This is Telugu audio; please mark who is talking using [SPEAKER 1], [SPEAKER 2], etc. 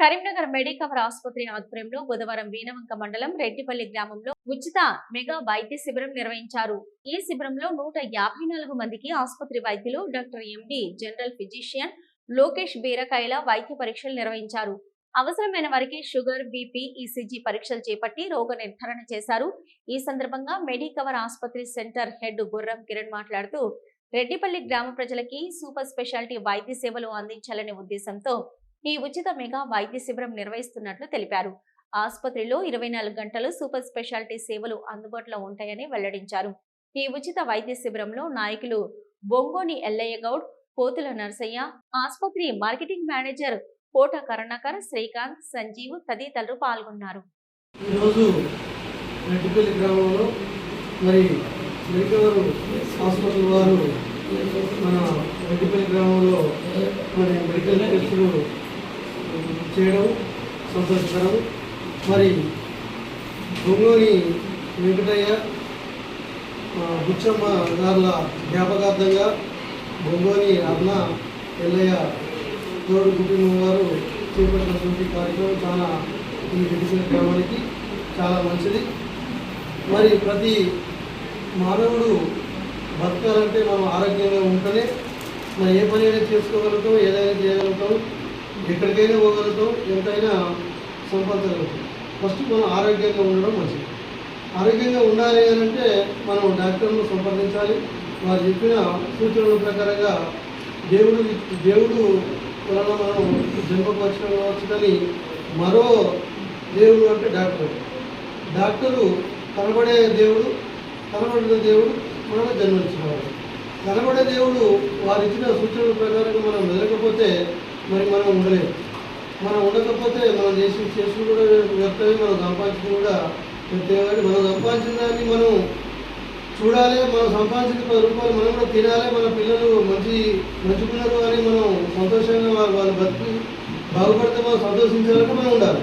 [SPEAKER 1] కరీంనగర్ మెడికవర్ ఆసుపత్రి ఆధ్వర్యంలో బుధవారం వీణవంక మండలం రెడ్డిపల్లి గ్రామంలో ఉచిత మెగా వైద్య శిబిరం నిర్వహించారు. ఈ శిబిరంలో నూట యాభై నాలుగు మందికి ఆసుపత్రి వైద్యులు doctor MD general physician Lokesh Beerakayala వైద్య పరీక్షలు నిర్వహించారు. అవసరమైన వారికి షుగర్ బీపీ ఈసీజీ పరీక్షలు చేపట్టి రోగ నిర్ధారణ చేశారు. ఈ సందర్భంగా మెడికవర్ ఆసుపత్రి సెంటర్ హెడ్ గుర్రం కిరణ్ మాట్లాడుతూ రెడ్డిపల్లి గ్రామ ప్రజలకి సూపర్ స్పెషాలిటీ వైద్య సేవలు అందించాలనే ఉద్దేశంతో ఈ ఉచిత మెగా వైద్య శిబిరం నిర్వహిస్తున్నట్లు తెలిపారు. ఆసుపత్రిలో ఇరవై నాలుగు గంటలు సూపర్ స్పెషాలిటీ సేవలు అందుబాటులో ఉంటాయని వెల్లడించారు. ఈ ఉచిత వైద్య శిబిరంలో నాయకులు బొంగోని ఎల్లయ్య గౌడ్ పోతుల నర్సయ్య ఆసుపత్రి మార్కెటింగ్ మేనేజర్ కోట కరుణాకర్ శ్రీకాంత్ సంజీవ్ తదితరులు పాల్గొన్నారు.
[SPEAKER 2] ఈరోజు మెట్టిపల్లి గ్రామంలో మరి మెడికవరు హాస్పిటల్ వారు మన మెట్టిపల్లి గ్రామంలో మరి మెడికల్ టెస్టులు చేయడం సంతోషకరం మరి బొంగోని వెంకటయ్య బుచ్చమ్మ గారుల జ్ఞాపకార్థంగా బొంగోని అర్ణ ఎల్లయ్య తోడు కుటుంబం వారు చేపట్టినటువంటి కార్యక్రమం చాలా ఈ మెడిసిన్ గ్రామానికి చాలా మంచిది. మరి ప్రతి మానవుడు బతకాలంటే మనం ఆరోగ్యంగా ఉంటేనే మనం ఏ పని అయినా చేసుకోగలుగుతాం ఏదైనా చేయగలుగుతాం. ఎక్కడికైనా పోగలుగుతాం ఎంతైనా సంపాదించగలుగుతాం ఫస్ట్ మనం ఆరోగ్యంగా ఉండడం మంచిది. ఆరోగ్యంగా ఉండాలి అని అంటే మనం డాక్టర్ను సంప్రదించాలి. వారు చెప్పిన సూచనల ప్రకారంగా దేవుడు దేవుడు వలన మనం జన్మకు కావచ్చు కానీ మరో దేవుడు అంటే డాక్టర్. డాక్టరు కనబడే దేవుడు కనబడిన దేవుడు మనం జన్మించినవాడు. కనబడే దేవుడు వారు ఇచ్చిన సూచనల ప్రకారంగా మనం వెళ్ళకపోతే మరి మనం ఉండలేము. మనం ఉండకపోతే మనం చేసి చేసిన కూడా వ్యర్థమే మనం సంపాదించిన కూడా వ్యర్థమే. కానీ మనం సంపాదించిన దాన్ని మనం చూడాలి మనం సంపాదించిన పది రూపాయలు మనం కూడా తినాలి. మన పిల్లలు మంచి మంచుకున్నారు అని మనం సంతోషంగా వాళ్ళు వాళ్ళు బతికి బాగుపడితే మనం సంతోషించాలంటే మనం ఉండాలి.